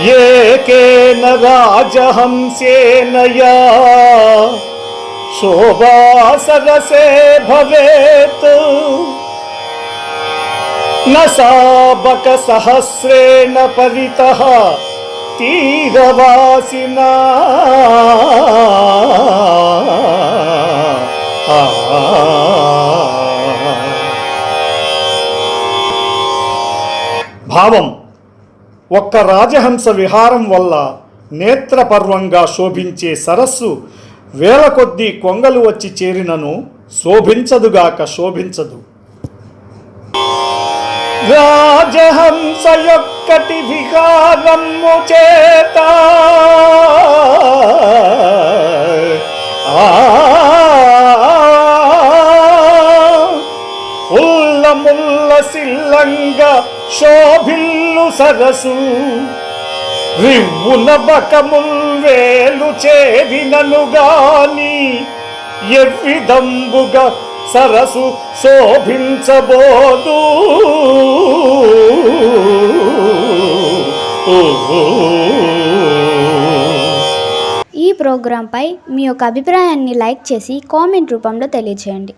एकेन राजहंस्येनया शोभासरसे भवेत्। न साबकसहस्रेण परितः तीरवासिना। भावम। ఒక్క రాజహంస విహారం వల్ల నేత్రపర్వంగా శోభించే సరస్సు వేల కొద్దీ కొంగలు వచ్చి చేరినను శోభించదుగాక శోభించదు రాజహంస యొక్కటి విహారము చేత ఉల్లముల్ ఉల్ల సిల్లంగ శోభిల్లు సరసు. రివ్వున బకముల్ వేలు చేరినను గాని ఎవ్విదంబుగా సరసు శోభించబోదు. ఈ ప్రోగ్రాంపై మీ యొక్క అభిప్రాయాన్ని లైక్ చేసి కామెంట్ రూపంలో తెలియచేయండి.